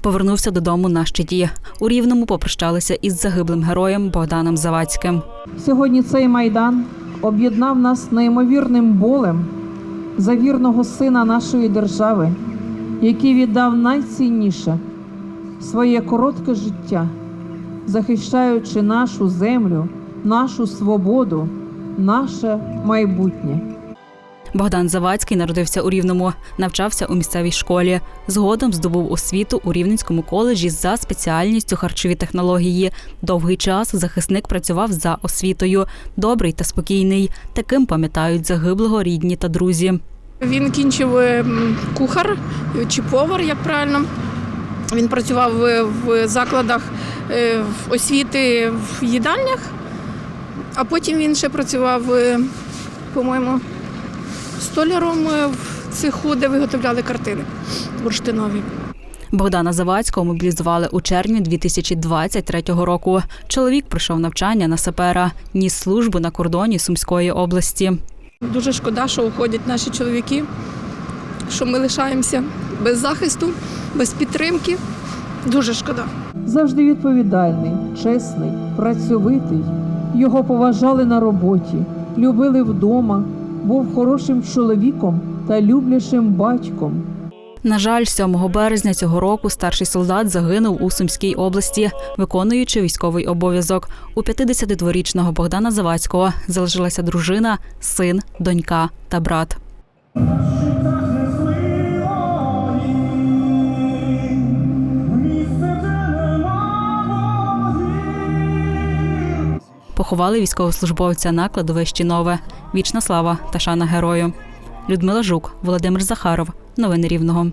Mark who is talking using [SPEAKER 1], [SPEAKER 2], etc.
[SPEAKER 1] Повернувся додому на щиті. У Рівному попрощалися із загиблим героєм Богданом Завадським.
[SPEAKER 2] Сьогодні цей майдан об'єднав нас неймовірним болем за вірного сина нашої держави, який віддав найцінніше своє коротке життя, захищаючи нашу землю, нашу свободу, наше майбутнє.
[SPEAKER 1] Богдан Завадський народився у Рівному, навчався у місцевій школі. Згодом здобув освіту у Рівненському коледжі за спеціальністю харчові технології. Довгий час захисник працював за освітою. Добрий та спокійний. Таким пам'ятають загиблого рідні та друзі.
[SPEAKER 3] Він кінчив е, кухар е, чи повар, як правильно. Він працював е, в закладах освіти в їдальнях, а потім він ще працював, е, по-моєму, столяром е, в цеху, де виготовляли картини бурштинові.
[SPEAKER 1] Богдана Завадського мобілізували у червні 2023 року. Чоловік пройшов навчання на сапера, ніс службу на кордоні Сумської області.
[SPEAKER 3] Дуже шкода, що уходять наші чоловіки, що ми лишаємося без захисту, без підтримки. Дуже шкода.
[SPEAKER 2] Завжди відповідальний, чесний, працьовитий. Його поважали на роботі, любили вдома, був хорошим чоловіком та люблячим батьком.
[SPEAKER 1] На жаль, 7 березня цього року старший солдат загинув у Сумській області, виконуючи військовий обов'язок. У 52-річного Богдана Завадського залишилася дружина, син, донька та брат. Поховали військовослужбовця на кладовищі Нове. Вічна слава та шана герою. Людмила Жук, Володимир Захаров. Новини Рівного.